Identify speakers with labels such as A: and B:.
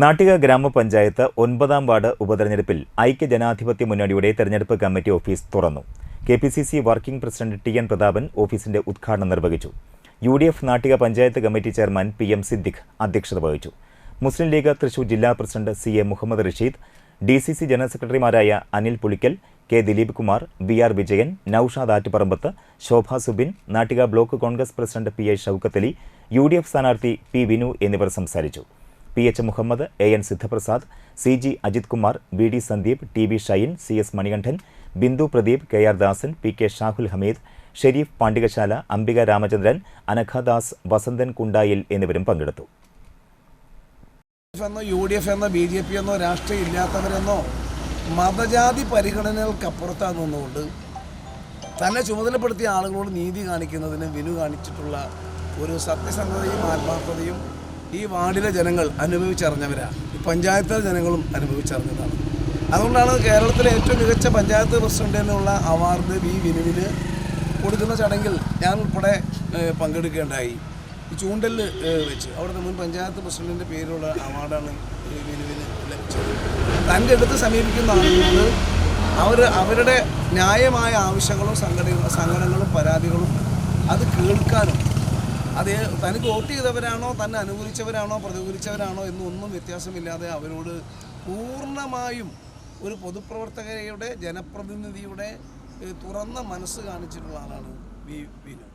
A: നാട്ടിക ഗ്രാമപഞ്ചായത്ത് ഒൻപതാം വാർഡ് ഉപതെരഞ്ഞെടുപ്പിൽ ഐക്യജനാധിപത്യ മുന്നണിയുടെ തെരഞ്ഞെടുപ്പ് കമ്മിറ്റി ഓഫീസ് തുറന്നു. K P C C working president T N Prathapan ഓഫീസിന്റെ ഉദ്ഘാടനം നിർവഹിച്ചു. U D F Nattika panchayat committee chairman P M Siddique അധ്യക്ഷത വഹിച്ചു. മുസ്ലിം ലീഗ് തൃശൂർ ജില്ലാ president C A Muhammad Rasheed D C C general സെക്രട്ടറിമാരായ Anil Pulikkal K Dileep Kumar V R Vijayan Noushad Attuparambath Shobha Subin Nattika block Congress president P A Shoukathali U D F സ്ഥാനാർത്ഥി P Vinu എന്നിവർ സംസാരിച്ചു. P H Muhammad A N Sidhaprasad C G Ajith Kumar B D Sandeep T B Shine C S Manikandan Bindu Pradeep K R Dasan P K Shahul Hameed Shareef Pandikashala Ambika Ramachandran Anaghadas Vasanthan Kundayil എന്നിവരും പങ്കെടുത്തു.
B: എന്നോ U D F എന്നോ B J P എന്നോ രാഷ്ട്രീയം ഇല്ലാത്തവരെന്നോ മതജാതി പരിഗണനകൾക്കപ്പുറത്താണ് നിന്നുകൊണ്ട് തന്നെ ചുമതലപ്പെടുത്തിയ ആളുകളോട് നീതി കാണിക്കുന്നതിന് വിനു കാണിച്ചിട്ടുള്ള ഒരു സത്യസന്ധതയും ആത്മാർത്ഥതയും ഈ വാർഡിലെ ജനങ്ങൾ അനുഭവിച്ചറിഞ്ഞവരാണ് ഈ പഞ്ചായത്തിലെ ജനങ്ങളും അനുഭവിച്ചറിഞ്ഞതാണ്. അതുകൊണ്ടാണ് കേരളത്തിലെ ഏറ്റവും മികച്ച പഞ്ചായത്ത് പ്രസിഡന്റ് എന്നുള്ള അവാർഡ് വി വിനുവിന് കൊടുക്കുന്ന ചടങ്ങിൽ ഞാൻ ഉൾപ്പെടെ പങ്കെടുക്കേണ്ടായി. ഈ ചൂണ്ടലിൽ വെച്ച് അവിടുത്തെ മുൻ പഞ്ചായത്ത് പ്രസിഡന്റിന്റെ പേരിലുള്ള അവാർഡാണ് വിനുവിന് ലഭിച്ചത്. തന്റെ അടുത്ത് സമീപിക്കുന്ന ആളുകളോട് അവർ അവരുടെ ന്യായമായ ആവശ്യങ്ങളും സംഘടന സങ്കടങ്ങളും പരാതികളും അത് കേൾക്കാനും അത് തനിക്ക് വോട്ട് ചെയ്തവരാണോ തന്നെ അനുകൂലിച്ചവരാണോ പ്രതികൂലിച്ചവരാണോ എന്നൊന്നും വ്യത്യാസമില്ലാതെ അവരോട് പൂർണമായും ഒരു പൊതുപ്രവർത്തകരുടെ ജനപ്രതിനിധിയുടെ തുറന്ന മനസ്സ് കാണിച്ചിട്ടുള്ള ആളാണ് വി വിനു.